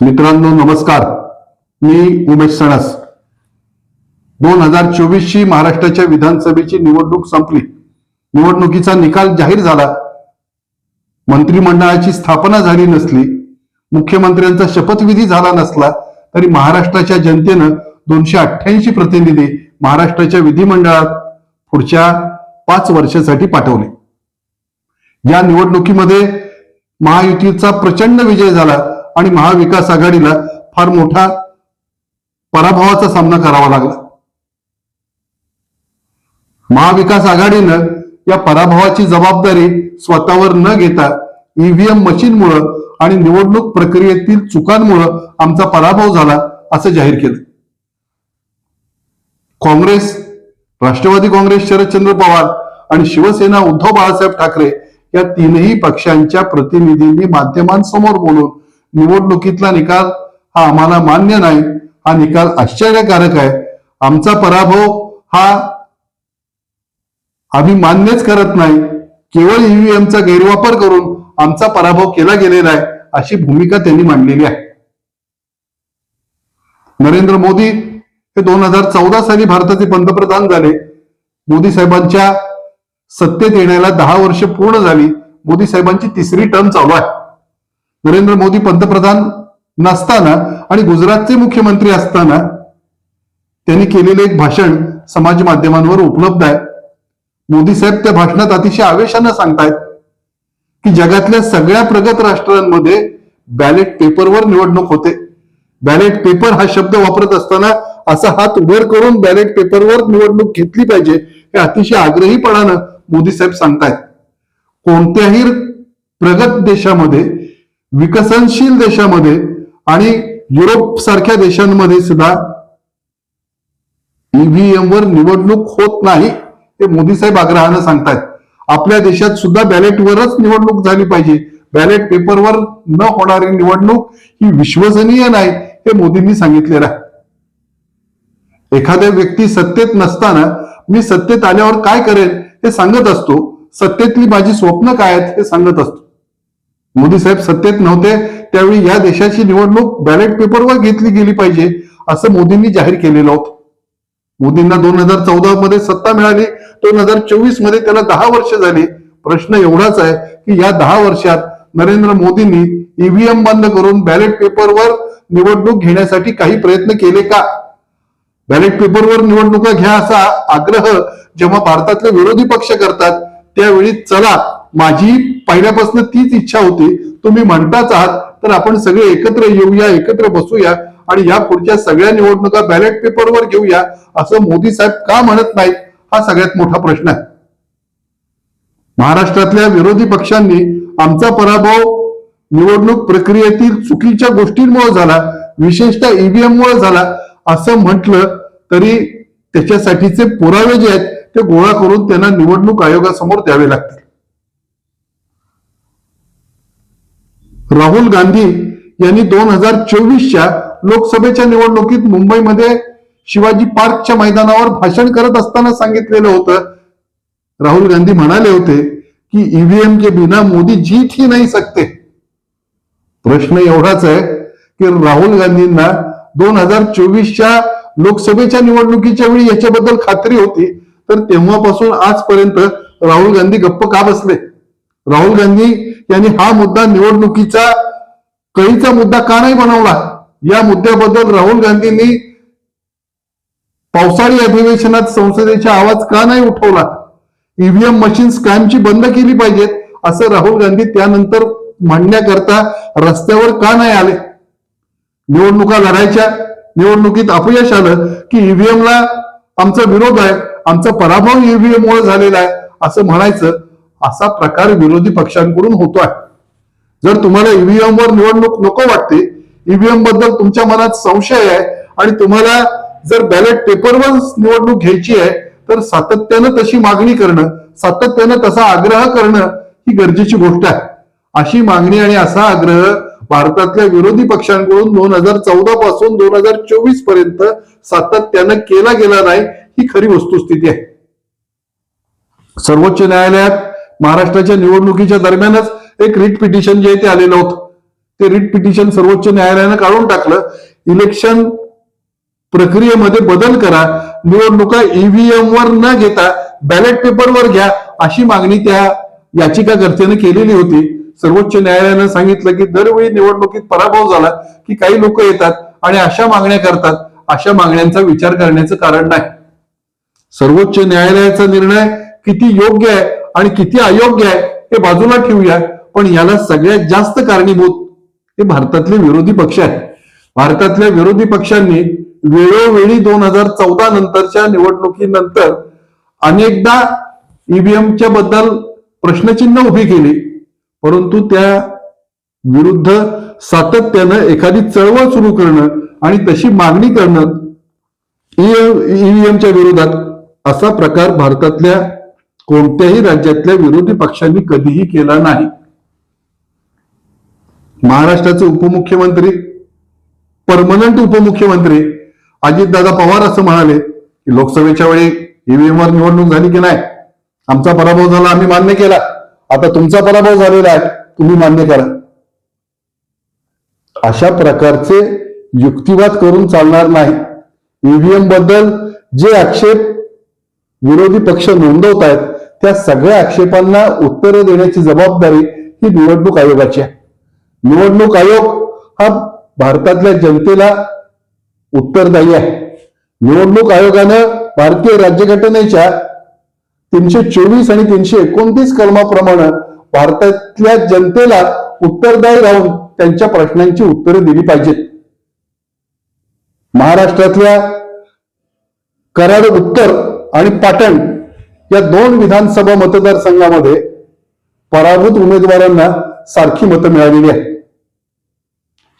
मित्रांनो नमस्कार. मी उमेश सणस. दोन हजार चोवीस ची महाराष्ट्राच्या विधानसभेची निवडणूक संपली. निवडणुकीचा निकाल जाहीर झाला. मंत्रिमंडळाची स्थापना झाली नसली मुख्यमंत्र्यांचा शपथविधी झाला नसला तरी महाराष्ट्राच्या जनतेनं दोनशे अठ्ठ्याऐंशी प्रतिनिधी महाराष्ट्राच्या विधिमंडळात पुढच्या पाच वर्षासाठी पाठवले. या निवडणुकीमध्ये महायुतीचा प्रचंड विजय झाला. आणि महाविकास आघाडीला फार मोठा पराभवाचा सामना करावा लागला. महाविकास आघाडीनं या पराभवाची जबाबदारी स्वतःवर न घेता ईव्हीएम मशीनमुळं आणि निवडणूक प्रक्रियेतील चुकांमुळं आमचा पराभव झाला असं जाहीर केलं. काँग्रेस राष्ट्रवादी काँग्रेस शरदचंद्र पवार आणि शिवसेना उद्धव बाळासाहेब ठाकरे या तीनही पक्षांच्या प्रतिनिधींनी माध्यमांसमोर बोलून निवडणुकीतला निकाल हा आम्हाला मान्य नाही. हा निकाल आश्चर्यकारक आहे. आमचा पराभव हा आम्ही मान्यच करत नाही. केवळ ईव्हीएमचा गैरवापर करून आमचा पराभव केला गेलेला आहे अशी भूमिका त्यांनी मांडलेली आहे. नरेंद्र मोदी हे दोन हजार चौदा साली भारताचे पंतप्रधान झाले. मोदी साहेबांच्या सत्तेत येण्याला दहा वर्ष पूर्ण झाली. मोदी साहेबांची तिसरी टर्म चालू आहे. नरेंद्र मोदी पंतप्रधान नसताना आणि गुजरातचे मुख्यमंत्री असताना त्यांनी केलेले एक भाषण समाज माध्यमांवर उपलब्ध आहे. मोदी साहेब त्या भाषणात अतिशय आवेशानं सांगतायत की जगातल्या सगळ्या प्रगत राष्ट्रांमध्ये बॅलेट पेपरवर निवडणूक होते. बॅलेट पेपर हा शब्द वापरत असताना असा हात वर करून बॅलेट पेपरवर निवडणूक घेतली पाहिजे हे अतिशय आग्रहीपणानं मोदी साहेब सांगतायत. कोणत्याही प्रगत देशामध्ये विकसनशील देशामध्ये आणि युरोप सारख्या देशांमध्ये सुद्धा ईव्हीएम वर निवडणूक होत नाही हे मोदी साहेब आग्रहानं सांगतायत. आपल्या देशात सुद्धा बॅलेटवरच निवडणूक झाली पाहिजे. बॅलेट पेपरवर न होणारी निवडणूक ही विश्वसनीय नाही हे मोदींनी सांगितलेलं आहे. एखाद्या व्यक्ती सत्तेत नसताना मी सत्तेत आल्यावर काय करेन हे सांगत असतो. सत्तेतली माझी स्वप्न काय आहेत हे सांगत असतो. मोदी साहेब सत्तेत नव्हते त्यावेळी या देशाची निवडणूक बॅलेट पेपरवर घेतली गेली पाहिजे असं मोदींनी जाहीर केलेलं होतं. मोदींना दोन हजार चौदा मध्ये सत्ता मिळाली दोन हजार चोवीसमध्ये त्याला दहा वर्ष झाली. प्रश्न एवढाच आहे की या दहा वर्षात नरेंद्र मोदींनी ईव्हीएम बंद करून बॅलेट पेपरवर निवडणूक घेण्यासाठी काही प्रयत्न केले का? बॅलेट पेपरवर निवडणुका घ्या असा आग्रह जेव्हा भारतातले विरोधी पक्ष करतात त्यावेळी चला माझी पहिल्यापासून तीच इच्छा होती. तुम्ही म्हणताच आहात तर आपण सगळे एकत्र येऊया एकत्र बसूया आणि या पुढच्या सगळ्या निवडणुका बॅलेट पेपरवर घेऊया असं मोदी साहेब का म्हणत नाहीत? हा सगळ्यात मोठा प्रश्न आहे. महाराष्ट्रातल्या विरोधी पक्षांनी आमचा पराभव निवडणूक प्रक्रियेतील चुकीच्या गोष्टींमुळे झाला विशेषतः ईव्हीएम मुळे झाला असं म्हटलं तरी त्याच्यासाठीचे पुरावे जे आहेत ते गोळा करून त्यांना निवडणूक आयोगासमोर द्यावे लागतील. राहुल गांधी यांनी दोन हजार चोवीसच्या लोकसभेच्या निवडणुकीत मुंबईमध्ये शिवाजी पार्कच्या मैदानावर भाषण करत असताना सांगितलेलं होतं. राहुल गांधी म्हणाले होते की ईव्हीएम के बिना मोदी जीत ही नाही सकते. प्रश्न एवढाच आहे की राहुल गांधींना दोन हजार चोवीसच्या लोकसभेच्या निवडणुकीच्या वेळी याच्याबद्दल खात्री होती तर तेव्हापासून आजपर्यंत राहुल गांधी गप्प का बसले? राहुल गांधी त्यांनी हा मुद्दा निवडणुकीचा कळीचा मुद्दा का नाही बनवला? या मुद्द्याबद्दल राहुल गांधींनी पावसाळी अधिवेशनात संसदेचा आवाज का नाही उठवला? ईव्हीएम मशीन स्कॅमची बंद केली पाहिजेत असं राहुल गांधी त्यानंतर म्हणण्याकरता रस्त्यावर का नाही आले? निवडणुका लढायच्या निवडणुकीत अपयश आलं की ईव्हीएमला आमचा विरोध आहे आमचा पराभव ईव्हीएम मुळे झालेला आहे असं म्हणायचं असा प्रकार विरोधी पक्षांकडून होतोय. जर तुम्हाला ईव्हीएम वर निवडणूक नको वाटते ईव्हीएमबद्दल तुमच्या मनात संशय आहे आणि तुम्हाला जर बॅलेट पेपरवर निवडणूक घ्यायची आहे तर सातत्यानं तशी मागणी करणं सातत्यानं तसा आग्रह करणं ही गरजेची गोष्ट आहे. अशी मागणी आणि असा आग्रह भारतातल्या विरोधी पक्षांकडून दोन हजार चौदा पासून दोन हजार चोवीसपर्यंत सातत्यानं केला गेला नाही ही खरी वस्तुस्थिती आहे. सर्वोच्च न्यायालयात महाराष्ट्राच्या निवडणुकीच्या दरम्यानच एक रिट पिटिशन जे आहे ते आलेलं होतं. ते रिट पिटिशन सर्वोच्च न्यायालयानं काढून टाकलं. इलेक्शन प्रक्रियेमध्ये बदल करा. निवडणुका ईव्हीएम वर न घेता बॅलेट पेपरवर घ्या अशी मागणी त्या याचिकाकर्त्यानं केलेली होती. सर्वोच्च न्यायालयानं सांगितलं की दरवेळी निवडणुकीत पराभव झाला की काही लोक येतात आणि अशा मागण्या करतात. अशा मागण्यांचा विचार करण्याचं कारण नाही. सर्वोच्च न्यायालयाचा निर्णय किती योग्य आहे? आणि किती अयोग्य आहे हे बाजूला ठेवूया. पण याला सगळ्यात जास्त कारणीभूत हे भारतातले विरोधी पक्ष आहेत. भारतातल्या विरोधी पक्षांनी वेळोवेळी दोन हजार चौदा नंतरच्या निवडणुकीनंतर अनेकदा ईव्हीएमच्या बद्दल प्रश्नचिन्ह उभी केली. परंतु त्या विरुद्ध सातत्यानं एखादी चळवळ सुरू करणं आणि तशी मागणी करणं ईव्हीएमच्या विरोधात असा प्रकार भारतातल्या कोणत्याही राज्यातल्या विरोधी पक्षांनी कधीही केला नाही. महाराष्ट्राचे उपमुख्यमंत्री परमनंट उपमुख्यमंत्री अजितदादा पवार असं म्हणाले की लोकसभेच्या वेळी ईव्हीएम वर निवडणूक झाली की नाही? आमचा पराभव झाला आम्ही मान्य केला. आता तुमचा पराभव झालेला आहे तुम्ही मान्य करा. अशा प्रकारचे युक्तिवाद करून चालणार नाही. ईव्हीएमबद्दल जे आक्षेप विरोधी पक्ष नोंदवत आहेत त्या सगळ्या आक्षेपांना उत्तरं देण्याची जबाबदारी ही निवडणूक आयोगाची आहे. निवडणूक आयोग हा भारतातल्या जनतेला उत्तरदायी आहे. निवडणूक आयोगानं भारतीय राज्यघटनेच्या तीनशे चोवीस आणि तीनशे एकोणतीस कलमाप्रमाणे भारतातल्या जनतेला उत्तरदायी राहून त्यांच्या प्रश्नांची उत्तरे दिली पाहिजेत. महाराष्ट्रातल्या कराड उत्तर आणि पाटण या दोन विधानसभा मतदारसंघामध्ये पराभूत उमेदवारांना सारखी मतं मिळालेली आहेत.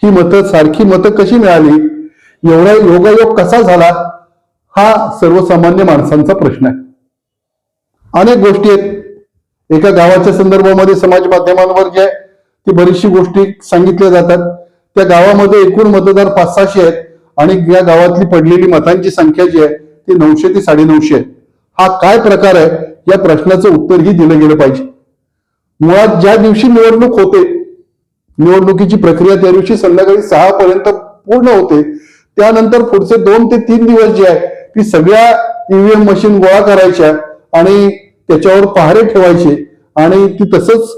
ही मतं सारखी मतं कशी मिळाली? एवढा योगायोग कसा झाला? हा सर्वसामान्य माणसांचा प्रश्न आहे. अनेक गोष्टी आहेत. एका गावाच्या संदर्भामध्ये समाज माध्यमांवर जे आहे ती बरीचशी गोष्टी सांगितल्या जातात. त्या गावामध्ये एकूण मतदार पाच सहाशे आहेत आणि या गावातली पडलेली मतांची संख्या जी आहे ती नऊशे ते साडेनऊशे आहे हा काय प्रकार आहे? या प्रश्नाचं उत्तरही दिलं गेलं पाहिजे. मुळात ज्या दिवशी निवडणूक होते निवडणुकीची प्रक्रिया त्या दिवशी संध्याकाळी सहा पर्यंत पूर्ण होते. त्यानंतर पुढचे दोन ते तीन दिवस जे आहे ती सगळ्या ईव्हीएम मशीन गोळा करायच्या आणि त्याच्यावर पहारे ठेवायचे आणि ती तसंच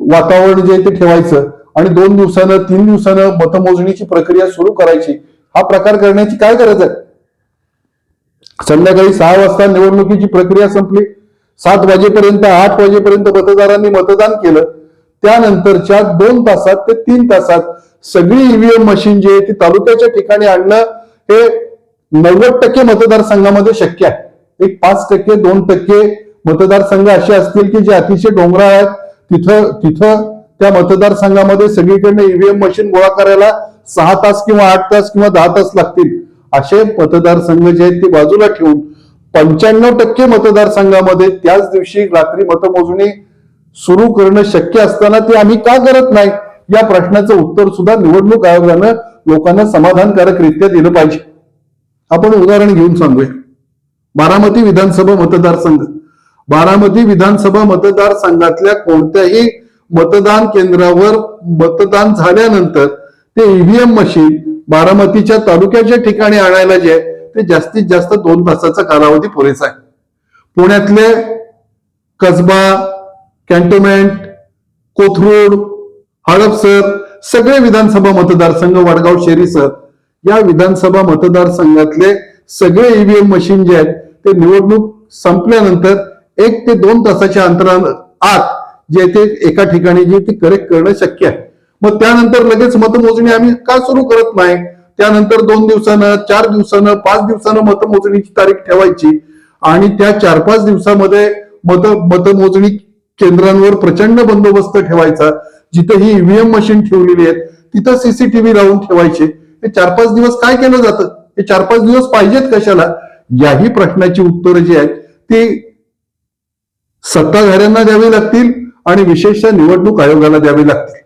वातावरण जे आहे ते ठेवायचं आणि दोन दिवसानं तीन दिवसानं मतमोजणीची प्रक्रिया सुरू करायची. हा प्रकार करण्याची काय गरज आहे? संध्याकाळी सहा वाजता निवडणुकीची प्रक्रिया संपली. सात वाजेपर्यंत आठ वाजेपर्यंत मतदारांनी मतदान केलं. त्यानंतरच्या दोन तासात ते तीन तासात सगळी ईव्हीएम मशीन जी आहे ती तालुक्याच्या ठिकाणी आणणं हे नव्वद टक्के मतदारसंघामध्ये शक्य आहे. एक पाच टक्के दोन टक्के मतदारसंघ असे असतील की जे अतिशय डोंगराळ आहेत. तिथं तिथं त्या मतदारसंघामध्ये सगळीकडनं ईव्हीएम मशीन गोळा करायला सहा तास किंवा आठ तास किंवा दहा तास लागतील. असे मतदारसंघ जे आहेत ते बाजूला ठेवून पंच्याण्णव टक्के मतदारसंघामध्ये त्याच दिवशी रात्री मतमोजणी सुरू करणं शक्य असताना ते आम्ही का करत नाही? या प्रश्नाचं उत्तर सुद्धा निवडणूक आयोगानं लोकांना समाधानकारकरित्या दिलं पाहिजे. आपण उदाहरण घेऊन सांगूया. बारामती विधानसभा मतदारसंघ. बारामती विधानसभा मतदारसंघातल्या कोणत्याही मतदान केंद्रावर मतदान झाल्यानंतर ते ईव्हीएम मशीन बारामतीच्या तालुक्याच्या ठिकाणी आणायला जे आहे ते जास्तीत जास्त दोन तासाचा कालावधी पुरेसा आहे. पुण्यातले कसबा कॅन्टोन्मेंट कोथरूड हडपसर सगळे विधानसभा मतदारसंघ वडगाव शेरीसर या विधानसभा मतदारसंघातले सगळे ईव्हीएम मशीन जे आहेत ते निवडणूक संपल्यानंतर एक ते दोन तासाच्या अंतरा आत जे ते एका ठिकाणी जे ते करेक्ट करणं शक्य आहे. मग त्यानंतर लगेच मतमोजणी आम्ही का सुरू करत नाही? त्यानंतर दोन दिवसानं चार दिवसानं पाच दिवसानं मतमोजणीची तारीख ठेवायची आणि त्या चार पाच दिवसामध्ये मत मतमोजणी केंद्रांवर प्रचंड बंदोबस्त ठेवायचा. जिथे ही ईव्हीएम मशीन ठेवलेली आहेत तिथं सीसीटीव्ही लावून ठेवायचे. हे चार पाच दिवस काय केलं जातं? हे चार पाच दिवस पाहिजेत कशाला? याही प्रश्नाची उत्तरं जी आहेत ती सत्ताधाऱ्यांना द्यावी लागतील आणि विशेषतः निवडणूक आयोगाला द्यावी लागतील.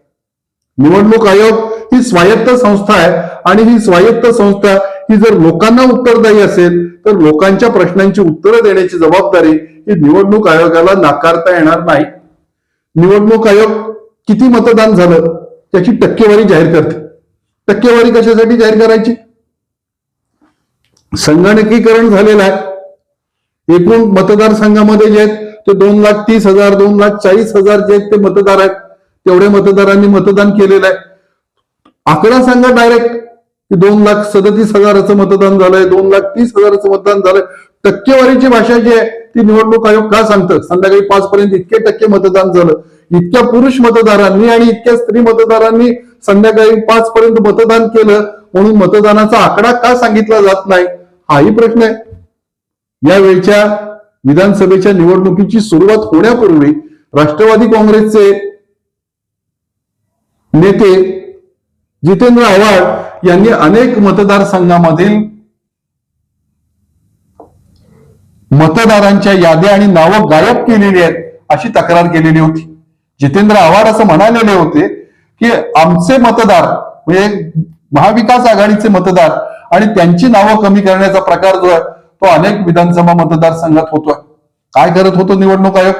निवडणूक आयोग ही स्वायत्त संस्था आहे. आणि ही स्वायत्त संस्था ही जर लोकांना उत्तरदायी असेल तर लोकांच्या प्रश्नांची उत्तरं देण्याची जबाबदारी ही निवडणूक आयोगाला नाकारता येणार नाही. निवडणूक आयोग किती मतदान झालं त्याची टक्केवारी जाहीर करते. टक्केवारी कशासाठी जाहीर करायची? संगणकीकरण झालेलं आहे. एकूण मतदारसंघामध्ये जे आहेत ते दोन लाख तीस हजार दोन लाख चाळीस हजार जे आहेत ते मतदार आहेत. तेवढ्या मतदारांनी मतदान केलेलं आहे. आकडा सांगा डायरेक्ट की दोन लाख सदतीस हजाराचं मतदान झालंय दोन लाख तीस हजाराचं मतदान झालंय. टक्केवारीची भाषा जी आहे ती निवडणूक आयोग का सांगतं? संध्याकाळी पाच पर्यंत इतके टक्के मतदान झालं. इतक्या पुरुष मतदारांनी आणि इतक्या स्त्री मतदारांनी संध्याकाळी पाच पर्यंत मतदान केलं म्हणून मतदानाचा आकडा का सांगितला जात नाही? हाही प्रश्न आहे. यावेळच्या विधानसभेच्या निवडणुकीची सुरुवात होण्यापूर्वी राष्ट्रवादी काँग्रेसचे नेते जितेंद्र आव्हाड यांनी अनेक मतदारसंघामधील मतदारांच्या याद्या आणि नावं गायब केलेली आहेत अशी तक्रार केलेली होती. जितेंद्र आव्हाड असं म्हणालेले होते की आमचे मतदार म्हणजे महाविकास आघाडीचे मतदार आणि त्यांची नावं कमी करण्याचा प्रकार जो आहे तो अनेक विधानसभा मतदारसंघात होतोय. काय करत होतो निवडणूक आयोग?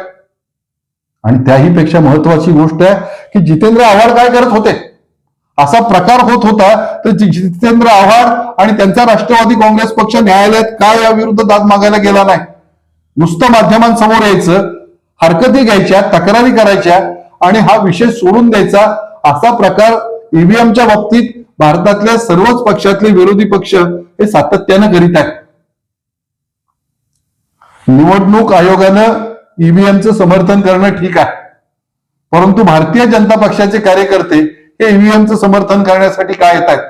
आणि त्याही पेक्षा महत्वाची गोष्ट आहे की जितेंद्र आव्हाड काय करत होते? असा प्रकार होत होता तर जितेंद्र आव्हाड आणि त्यांचा राष्ट्रवादी काँग्रेस पक्ष न्यायालयात काय याविरुद्ध दाद मागायला गेला नाही? नुसतं माध्यमांसमोर यायचं हरकती घ्यायच्या तक्रारी करायच्या आणि हा विषय सोडून द्यायचा असा प्रकार ईव्हीएमच्या बाबतीत भारतातल्या सर्वच पक्षातले विरोधी पक्ष हे सातत्यानं करीत आहेत. निवडणूक आयोगानं ईव्हीएमचं समर्थन करणं ठीक आहे. परंतु भारतीय जनता पक्षाचे कार्यकर्ते हे ईव्हीएमचं समर्थन करण्यासाठी काय येत आहेत?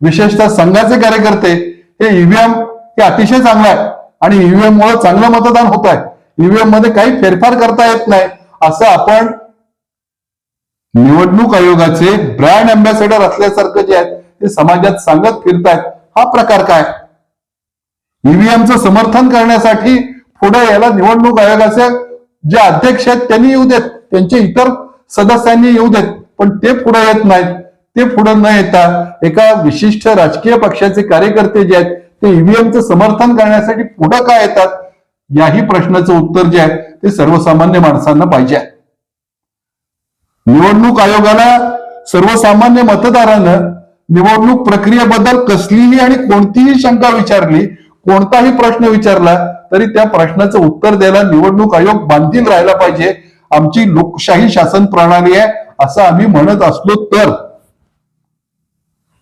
विशेषतः संघाचे कार्यकर्ते हे ईव्हीएम हे अतिशय चांगलं आहे आणि ईव्हीएम मुळे चांगलं मतदान होत आहे. ईव्हीएममध्ये काही फेरफार करता येत नाही असं आपण निवडणूक आयोगाचे ब्रँड अँबॅसेडर असल्यासारखं जे आहे ते समाजात सांगत फिरतायत. हा प्रकार काय? ईव्हीएमचं समर्थन करण्यासाठी पुढे याला निवडणूक आयोगाचे जे अध्यक्ष आहेत त्यांनी येऊ देत त्यांचे इतर सदस्यांनी येऊ देत पण ते पुढे येत नाहीत. ते पुढे न येता एका विशिष्ट राजकीय पक्षाचे कार्यकर्ते जे आहेत ते ईव्हीएमचं समर्थन करण्यासाठी पुढे का येतात? याही प्रश्नाचं उत्तर जे आहे ते सर्वसामान्य माणसांना पाहिजे आहे. निवडणूक आयोगाला सर्वसामान्य मतदारानं निवडणूक प्रक्रियेबद्दल कसलीही आणि कोणतीही शंका विचारली कोणताही प्रश्न विचारला तरी त्या प्रश्नाचं उत्तर द्यायला निवडणूक आयोग बांधील राहायला पाहिजे. आमची लोकशाही शासन प्रणाली आहे असं आम्ही म्हणत असलो तर.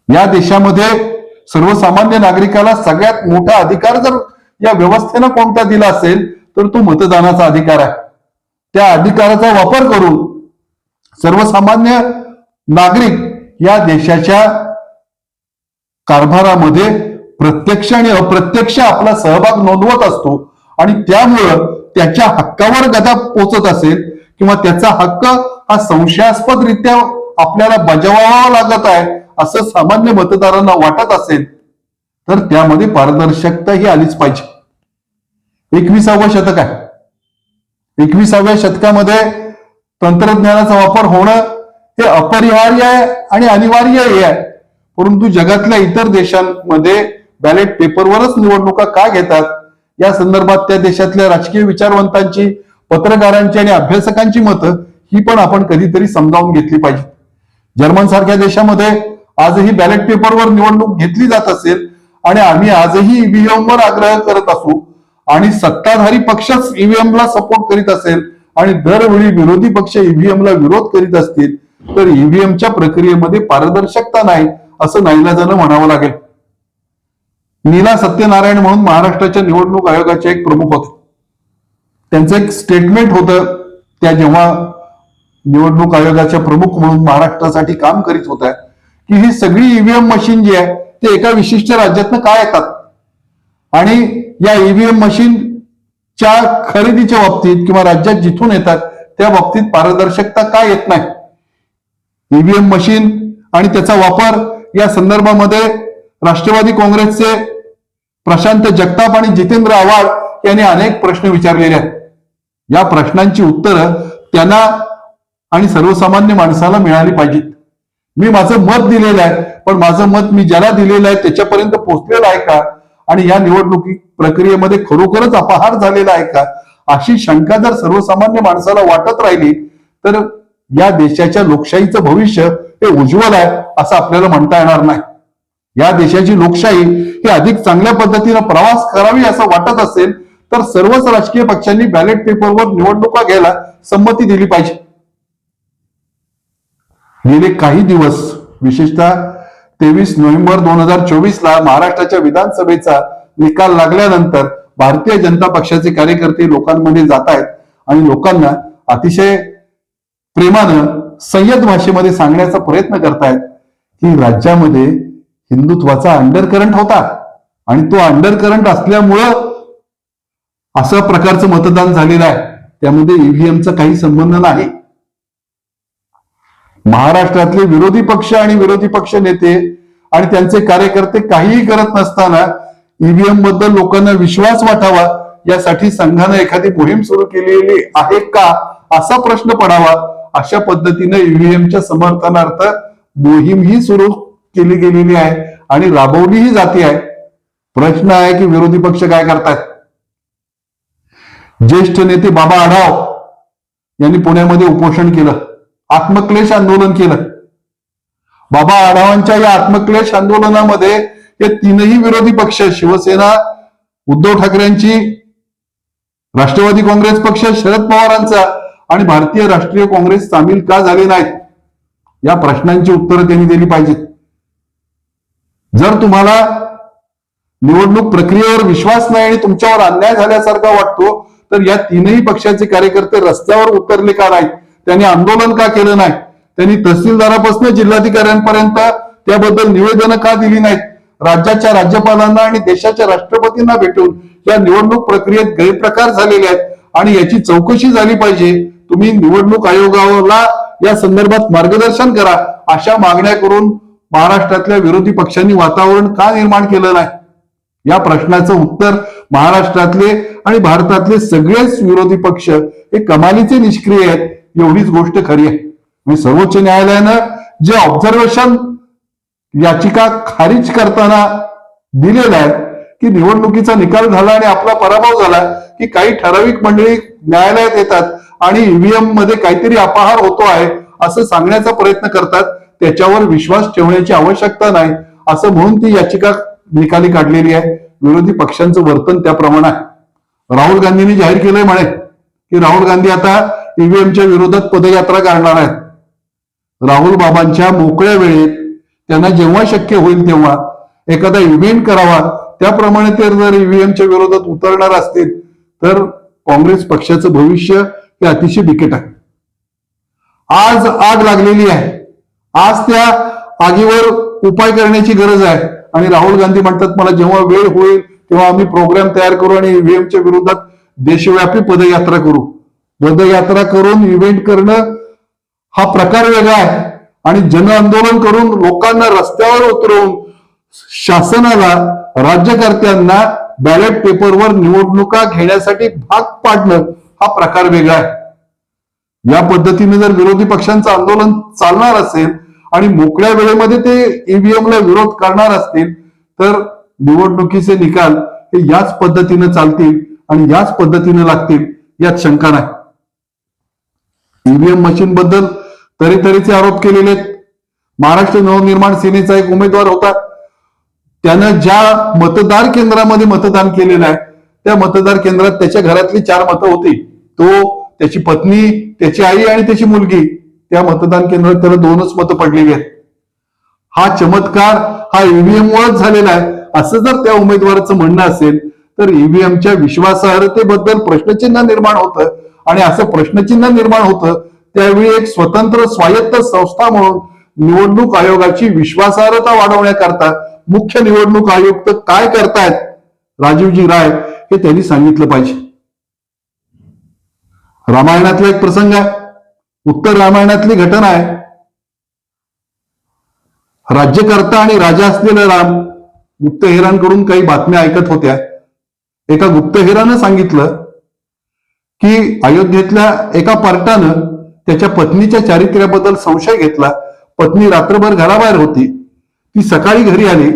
या देशामध्ये सर्वसामान्य नागरिकाला सगळ्यात मोठा अधिकार जर या व्यवस्थेनं कोणता दिला असेल तर तो मतदानाचा अधिकार आहे. त्या अधिकाराचा वापर करून सर्वसामान्य नागरिक या देशाच्या कारभारामध्ये प्रत्यक्ष आणि अप्रत्यक्ष आपला सहभाग नोंदवत असतो आणि त्यामुळं त्याच्या हक्कावर गदा पोचत असेल किंवा त्याचा हक्क हा संशयास्पदरित्या आपल्याला बजावावा लागत आहे असं सामान्य मतदारांना वाटत असेल तर त्यामध्ये पारदर्शकता ही आलीच पाहिजे. एकविसावं शतक आहे. एकविसाव्या शतकामध्ये तंत्रज्ञानाचा वापर होणं हे अपरिहार्य आहे आणि अनिवार्यही आहे. परंतु जगातल्या इतर देशांमध्ये बॅलेट पेपरवरच निवडणुका का घेतात? या संदर्भात त्या देशातल्या राजकीय विचारवंतांची पत्रकारांची आणि अभ्यासकांची मतं ही पण आपण कधीतरी समजावून घेतली पाहिजे जर्मन सारख्या देशामध्ये आजही बॅलेट पेपरवर निवडणूक घेतली जात असेल आणि आम्ही आजही ईव्हीएम वर आग्रह करत असू आणि सत्ताधारी पक्षच ईव्हीएम ला सपोर्ट करीत असेल आणि दरवेळी विरोधी पक्ष ईव्हीएम ला विरोध करीत असतील तर ईव्हीएमच्या प्रक्रियेमध्ये पारदर्शकता नाही असं नाईलाजानं म्हणावं लागेल. नीला सत्यनारायण म्हणून महाराष्ट्राच्या निवडणूक आयोगाचे एक प्रमुख होते. त्यांचं एक स्टेटमेंट होतं त्या जेव्हा निवडणूक आयोगाच्या प्रमुख म्हणून महाराष्ट्रासाठी काम करीत होत्या की ही सगळी ईव्हीएम मशीन जी आहे ते एका विशिष्ट राज्यातनं काय येतात? आणि या ईव्हीएम मशीनच्या खरेदीच्या बाबतीत किंवा राज्यात जिथून येतात त्या बाबतीत पारदर्शकता का येत नाही? ईव्हीएम मशीन आणि त्याचा वापर या संदर्भामध्ये राष्ट्रवादी काँग्रेसचे प्रशांत जगताप आणि जितेंद्र आव्हाड यांनी अनेक प्रश्न विचारलेले आहेत. या प्रश्नांची उत्तरं त्यांना आणि सर्वसामान्य माणसाला मिळाली पाहिजेत. मी माझं मत दिलेलं आहे पण माझं मत मी ज्याला दिलेलं आहे त्याच्यापर्यंत पोहोचलेलं आहे का? आणि या निवडणुकी प्रक्रियेमध्ये खरोखरच अपहार झालेला आहे का? अशी शंका जर सर्वसामान्य माणसाला वाटत राहिली तर या देशाच्या लोकशाहीचं भविष्य हे उज्ज्वल आहे असं आपल्याला म्हणता येणार नाही. या देशाची लोकशाही ही अधिक चांगल्या पद्धतीनं प्रवास करावी असं वाटत असेल तर सर्वच राजकीय पक्षांनी बॅलेट पेपरवर निवडणुका घ्यायला संमती दिली पाहिजे. गेले काही दिवस विशेषतः तेवीस नोव्हेंबर दोन हजार चोवीस ला महाराष्ट्राच्या विधानसभेचा निकाल लागल्यानंतर भारतीय जनता पक्षाचे कार्यकर्ते लोकांमध्ये जात आहेत आणि लोकांना अतिशय प्रेमानं संयत भाषेमध्ये सांगण्याचा प्रयत्न करतायत की राज्यामध्ये हिंदुत्वाचा अंडर करंट होता. आणि तो अंडर करंट असल्यामुळं असं प्रकारचं मतदान झालेलं आहे. त्यामध्ये ईव्हीएमचा काही संबंध नाही. महाराष्ट्रातले विरोधी पक्ष आणि विरोधी पक्ष नेते आणि त्यांचे कार्यकर्ते काहीही करत नसताना ईव्हीएमबद्दल लोकांना विश्वास वाटावा यासाठी संघानं एखादी मोहीम सुरू केलेली आहे का असा प्रश्न पडावा अशा पद्धतीने ईव्हीएमच्या समर्थनार्थ मोहीम ही सुरू केली गेलेली आहे आणि राबवलीही जाती आहे. प्रश्न आहे की विरोधी पक्ष काय करतायत? ज्येष्ठ नेते बाबा आढाव यांनी पुण्यामध्ये उपोषण केलं आत्मक्लेश आंदोलन केलं. बाबा आढावांच्या या आत्मक्लेश आंदोलनामध्ये हे तीनही विरोधी पक्ष शिवसेना उद्धव ठाकरेंची राष्ट्रवादी काँग्रेस पक्ष शरद पवारांचा आणि भारतीय राष्ट्रीय काँग्रेस सामील का झाले नाहीत? या प्रश्नांची उत्तरं त्यांनी दिली पाहिजेत. जर तुम्हाला निवडणूक प्रक्रियेवर विश्वास नाही आणि तुमच्यावर अन्याय झाल्यासारखा वाटतो तर या तीनही पक्षाचे कार्यकर्ते रस्त्यावर उतरले का नाहीत? त्यांनी आंदोलन का केलं नाही? त्यांनी तहसीलदारापासून जिल्हाधिकाऱ्यांपर्यंत त्याबद्दल निवेदनं का दिली नाहीत? राज्याच्या राज्यपालांना आणि देशाच्या राष्ट्रपतींना भेटून या निवडणूक प्रक्रियेत गैरप्रकार झालेले आहेत आणि याची चौकशी झाली पाहिजे. तुम्ही निवडणूक आयोगाला या संदर्भात मार्गदर्शन करा अशा मागण्या करून महाराष्ट्रातल्या विरोधी पक्षांनी वातावरण का निर्माण केलं नाही? या प्रश्नाचं उत्तर महाराष्ट्रातले आणि भारतातले सगळेच विरोधी पक्ष हे कमालीचे निष्क्रिय आहेत एवढीच गोष्ट खरी आहे. सर्वोच्च न्यायालयानं जे ऑब्झर्वेशन याचिका खारिज करताना दिलेलं आहे की निवडणुकीचा निकाल झाला आणि आपला पराभव झाला की काही ठराविक मंडळी न्यायालयात येतात आणि ईव्हीएममध्ये काहीतरी अपहार होतो आहे असं सांगण्याचा प्रयत्न करतात त्याच्यावर विश्वास ठेवण्याची आवश्यकता नाही असं म्हणून ती याचिका निकाली काढलेली आहे. विरोधी पक्षांचं वर्तन त्याप्रमाणे आहे. राहुल गांधींनी जाहीर केलंय म्हणे की राहुल गांधी आता ईव्हीएमच्या विरोधात पदयात्रा करणार आहेत. राहुल बाबांच्या मोकळ्या वेळेत त्यांना जेव्हा शक्य होईल तेव्हा एखादा इव्हेंट करावा. त्याप्रमाणे ते जर ईव्हीएमच्या विरोधात उतरणार असतील तर काँग्रेस पक्षाचं भविष्य हे अतिशय बिकट आहे. आज आग लागलेली आहे. आज त्या आगीवर उपाय करण्याची गरज आहे. आणि राहुल गांधी म्हणतात मला जेव्हा वेळ होईल तेव्हा आम्ही प्रोग्राम तयार करू आणि ईव्हीएमच्या विरोधात देशव्यापी पदयात्रा करू. पदयात्रा करून इव्हेंट करणं हा प्रकार वेगळा आहे. आणि जन आंदोलन करून लोकांना रस्त्यावर उतरवून शासनाला राज्यकर्त्यांना बॅलेट पेपरवर निवडणुका घेण्यासाठी भाग पाडणं हा प्रकार वेगळा आहे. या पद्धतीने जर विरोधी पक्षांचं आंदोलन चालणार असेल आणि मोकळ्या वेळेमध्ये ते ईव्हीएमला विरोध करणार असतील तर निवडणुकीचे निकाल हे याच पद्धतीने चालतील आणि याच पद्धतीने लागतील यात शंका नाही. ईव्हीएम मशीन बद्दल तऱ्हेतऱ्हेचे आरोप केलेले आहेत. महाराष्ट्र नवनिर्माण सेनेचा एक उमेदवार होता. त्यानं ज्या मतदार केंद्रामध्ये मतदान केलेलं आहे त्या मतदार केंद्रात त्याच्या घरातली चार मतं होती. तो त्याची पत्नी त्याची आई आणि त्याची मुलगी त्या मतदान केंद्रात त्याला दोनच मतं पडलेली आहेत. हा चमत्कार हा ईव्हीएम मुळेच झालेला आहे. असं जर त्या उमेदवाराचं म्हणणं असेल तर ईव्हीएमच्या विश्वासार्हतेबद्दल प्रश्नचिन्ह निर्माण होतं आणि असं प्रश्नचिन्ह निर्माण होतं त्यावेळी एक स्वतंत्र स्वायत्त संस्था म्हणून निवडणूक आयोगाची विश्वासार्हता वाढवण्याकरता मुख्य निवडणूक आयुक्त काय करतायत? राजीवजी राय हे त्यांनी सांगितलं पाहिजे. रामायणातला एक प्रसंग आहे. उत्तर रामायणातली घटना आहे. राज्यकर्ता आणि राजा असलेला राम गुप्तहेरांकडून काही बातम्या ऐकत होत्या. एका गुप्तहेरानं सांगितलं की अयोध्येतल्या एका पार्टानं त्याच्या पत्नीच्या चारित्र्याबद्दल संशय घेतला. पत्नी रात्रभर घराबाहेर होती. ती सकाळी घरी आली.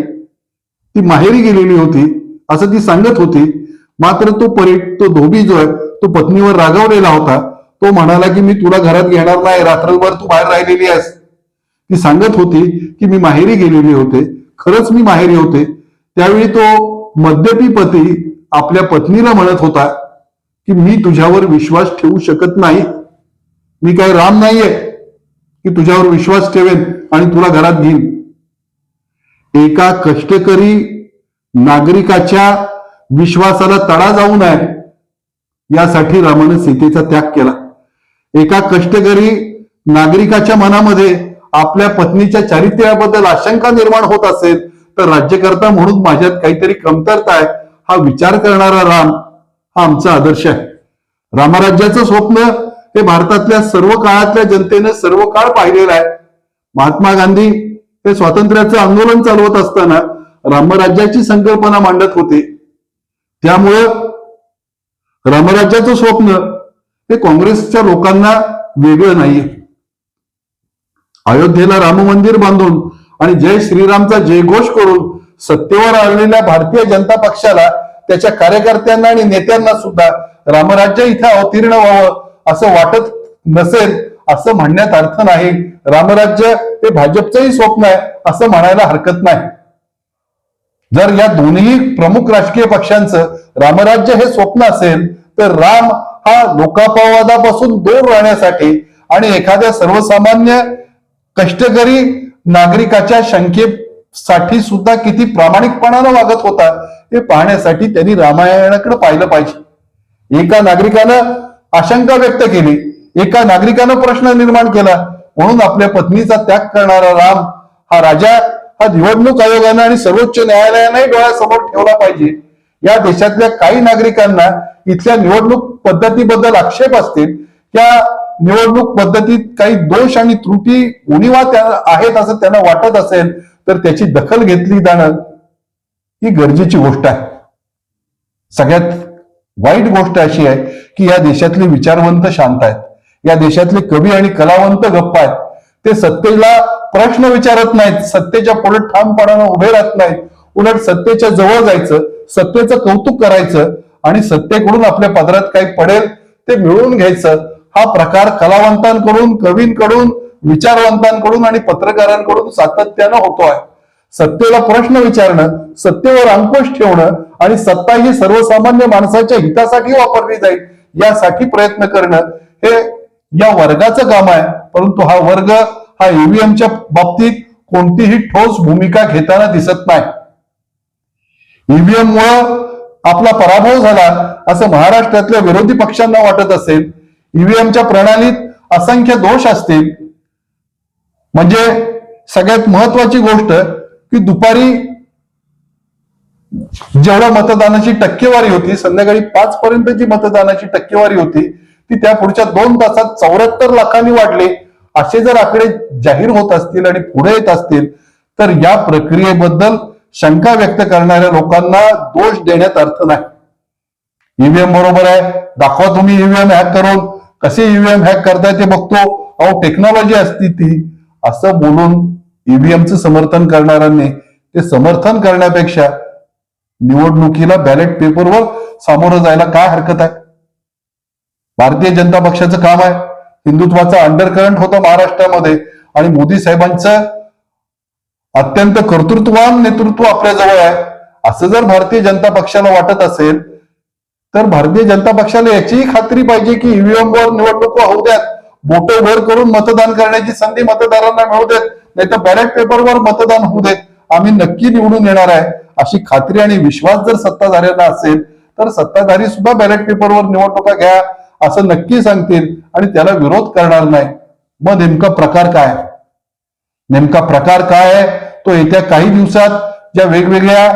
ती माहेरी गेलेली होती. असं ती सांगत होती. मात्र तो परी तो धोबी जो आहे तो पत्नीवर रागावलेला होता. तो म्हणाला की मी तुला घरात घेणार नाही रात्रभर तू बाहेर राहिलेली आहेस. ती सांगत होती की मी माहेरी गेलेली होते. खरंच मी माहेरी होते. त्यावेळी तो मद्यपी पती आपल्या पत्नीला म्हणत होता की मी तुझ्यावर विश्वास ठेवू शकत नाही. मी काय राम नाहीये की तुझ्यावर विश्वास ठेवेन आणि तुला घरात घेईन. एका कष्टकरी नागरिकाच्या विश्वासाला तडा जाऊ नये. यासाठी रामानं सीतेचा त्याग केला. एका कष्टकरी नागरिकाच्या मनामध्ये आपल्या पत्नीच्या चारित्र्याबद्दल आशंका निर्माण होत असेल तर राज्यकर्ता म्हणून माझ्यात काहीतरी कमतरता आहे हा विचार करणारा राम हा आमचा आदर्श आहे. रामराज्याचं स्वप्न हे भारतातल्या सर्व काळातल्या जनतेनं सर्व काळ पाहिलेलं आहे. महात्मा गांधी हे स्वातंत्र्याचं आंदोलन चालवत असताना रामराज्याची संकल्पना मांडत होते. त्यामुळं रामराज्याचं स्वप्न हे काँग्रेसच्या लोकांना वेगळं नाहीये. अयोध्येला राम मंदिर बांधून आणि जय श्रीरामचा जयघोष करून सत्तेवर आलेल्या भारतीय जनता पक्षाला त्याच्या कार्यकर्त्यांना आणि नेत्यांना सुद्धा रामराज्य इथं अवतीर्ण व्हावं असं वाटत नसेल असं म्हणण्यात अर्थ नाही. रामराज्य हे भाजपचंही स्वप्न आहे असं म्हणायला हरकत नाही. जर या दोन्ही प्रमुख राजकीय पक्षांचं रामराज्य हे स्वप्न असेल तर राम हा लोकापवादापासून दूर राहण्यासाठी आणि एखाद्या सर्वसामान्य कष्टकरी नागरिकाच्या शंकेसाठी सुद्धा किती प्रामाणिकपणानं वागत होता हे पाहण्यासाठी त्यांनी रामायणाकडे पाहिलं पाहिजे. एका नागरिकानं आशंका व्यक्त केली एका नागरिकानं प्रश्न निर्माण केला म्हणून आपल्या पत्नीचा त्याग करणारा राम हा राजा हा निवडणूक आयोगानं आणि सर्वोच्च न्यायालयानंही डोळ्यासमोर ठेवला पाहिजे. या देशातल्या काही नागरिकांना इथल्या निवडणूक पद्धतीबद्दल आक्षेप असतील त्या निवडणूक पद्धतीत काही दोष आणि त्रुटी उणिवा त्या आहेत असं त्यांना वाटत असेल तर त्याची दखल घेतली जाणं ही गरजेची गोष्ट आहे. सगळ्यात वाईट गोष्ट अशी आहे की या देशातले विचारवंत शांत आहेत. या देशातले कवी आणि कलावंत गप्प आहेत. ते सत्तेला प्रश्न विचारत नाहीत सत्तेच्या पुढे ठामपणानं उभे राहत नाहीत. उलट सत्तेच्या जवळ जायचं सत्तेचं कौतुक करायचं आणि सत्तेकडून आपल्या पदरात काही पडेल ते मिळवून घ्यायचं. हा प्रकार कलावंतांकडून कवींकडून विचारवंतांकडून आणि पत्रकारांकडून सातत्यानं होतो आहे सत्तेला प्रश्न विचारणं सत्तेवर अंकुश ठेवणं आणि सत्ता ही सर्वसामान्य माणसाच्या हितासाठी वापरली जाईल यासाठी प्रयत्न करणं हे या वर्गाचं काम आहे. परंतु हा वर्ग हा ईव्हीएमच्या बाबतीत कोणतीही ठोस भूमिका घेताना दिसत नाही. ईव्हीएम मुळे आपला पराभव झाला असं महाराष्ट्रातल्या विरोधी पक्षांना वाटत असेल ईव्हीएमच्या प्रणालीत असंख्य दोष असतील. म्हणजे सगळ्यात महत्वाची गोष्ट की दुपारी जेवढ्या मतदानाची टक्केवारी होती संध्याकाळी पाच पर्यंत जी मतदानाची टक्केवारी होती ती त्या पुढच्या दोन तासात चौऱ्याहत्तर लाखांनी वाढली. असे जर आकडे जाहीर होत असतील आणि पुढे येत असतील तर या प्रक्रियेबद्दल शंका व्यक्त करणाऱ्या लोकांना दोष देण्यात अर्थ नाही. ईव्हीएम बरोबर आहे. दाखवा तुम्ही ईव्हीएम हॅक करून. कसे ईव्हीएम हॅक करताय ते बघतो. अहो टेक्नॉलॉजी असती ती. असं बोलून ईव्हीएमचं समर्थन करणाऱ्यांनी ते समर्थन करण्यापेक्षा निवडणुकीला बॅलेट पेपरवर सामोरं जायला काय हरकत आहे? भारतीय जनता पक्षाचं काम आहे. हिंदुत्वाचा अंडरकरंट होता महाराष्ट्रामध्ये. आणि मोदी साहेबांचं अत्यंत कर्तृत्ववान नेतृत्व आपल्या जवळ आहे. असं जर भारतीय जनता पक्षाला वाटत असेल तर भारतीय जनता पक्षाला याचीही खात्री पाहिजे की ईव्हीएम वर निवडणूक होऊ द्यात. बोट भर करून मतदान करण्याची संधी मतदारांना मिळू देत नाही तर बॅलेट पेपरवर मतदान होऊ देत. आम्ही नक्की निवडून येणार आहे अशी खात्री आणि विश्वास जर सत्ताधाऱ्यांना असेल तर सत्ताधारी सुद्धा बॅलेट पेपरवर निवडणुका घ्या. असं नक्की सांगतील आणि त्याला विरोध करणार नाही. मग नेमका प्रकार काय? नेमका प्रकार काय आहे? तो येत्या काही दिवसात ज्या वेगवेगळ्या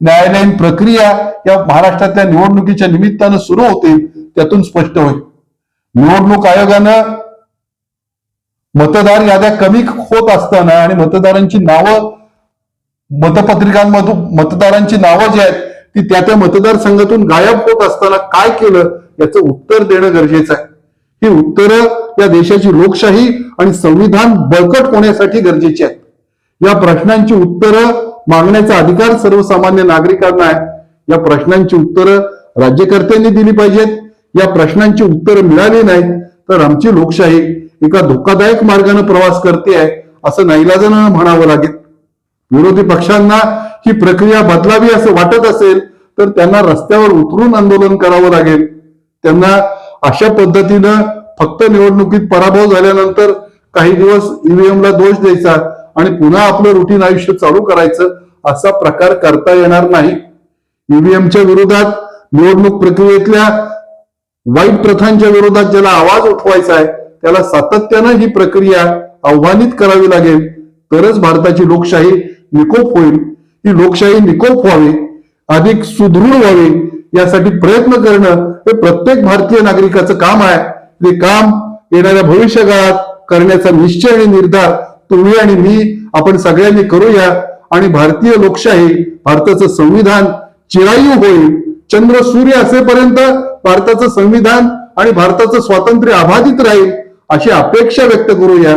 न्यायालयीन प्रक्रिया या महाराष्ट्रातल्या निवडणुकीच्या निमित्तानं सुरू होतील त्यातून स्पष्ट होईल. निवडणूक आयोगानं मतदार याद्या कमी होत असताना आणि मतदारांची नावं मतपत्रिकांमधून मतदारांची नावं जी आहेत ती त्या त्या मतदारसंघातून गायब होत असताना काय केलं याचं उत्तर देणं गरजेचं आहे. ही उत्तरं या देशाची लोकशाही आणि संविधान बळकट होण्यासाठी गरजेची आहेत. या प्रश्नांची उत्तरं मागण्याचा अधिकार सर्वसामान्य नागरिकांना आहे. या प्रश्नांची उत्तरं राज्यकर्त्यांनी दिली पाहिजेत. या प्रश्नांची उत्तरं मिळाली नाहीत तर आमची लोकशाही एका धोकादायक मार्गाने प्रवास करते आहे असं नाईलाजानं म्हणावं लागेल. विरोधी पक्षांना ही प्रक्रिया बदलावी असं वाटत असेल तर त्यांना रस्त्यावर उतरून आंदोलन करावं लागेल. त्यांना अशा पद्धतीनं फक्त निवडणुकीत पराभव झाल्यानंतर काही दिवस ईव्हीएमला दोष द्यायचा आणि पुन्हा आपलं रुटीन आयुष्य चालू करायचं असा प्रकार करता येणार नाही. ईव्हीएमच्या विरोधात निवडणूक प्रक्रियेतल्या वाईट प्रथांच्या विरोधात ज्याला आवाज उठवायचा आहे त्याला सातत्यानं ही प्रक्रिया आव्हानित करावी लागेल. तरच भारताची लोकशाही निकोप होईल ही लोकशाही निकोप व्हावी अधिक सुदृढ व्हावी यासाठी प्रयत्न करणं हे प्रत्येक भारतीय नागरिकाचं काम आहे. ते काम येणाऱ्या भविष्यकाळात करण्याचा निश्चय आणि निर्धार तुम्ही आणि मी आपण सगळ्यांनी करूया आणि भारतीय लोकशाही भारताचं संविधान चिरायू होईल. चंद्र सूर्य असेपर्यंत भारताचं संविधान आणि भारताचं स्वातंत्र्य अबाधित राहील अशी अपेक्षा व्यक्त करूया.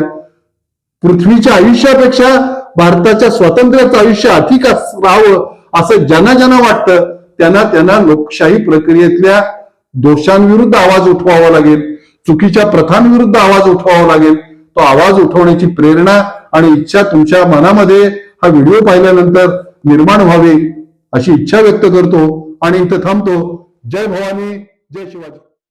पृथ्वीच्या आयुष्यापेक्षा भारताच्या स्वातंत्र्याचं आयुष्य अधिक राहावं असं ज्यांना ज्यांना वाटतं त्यांना त्यांना लोकशाही प्रक्रियेतल्या दोषांविरुद्ध आवाज उठवावा लागेल. चुकीच्या प्रथांविरुद्ध आवाज उठवावा लागेल. तो आवाज उठवण्याची प्रेरणा आणि इच्छा तुमच्या मनामध्ये हा व्हिडिओ पाहिल्यानंतर निर्माण व्हावी अशी इच्छा व्यक्त करतो. आणि इथं थांबतो. जय भवानी जय शिवाजी.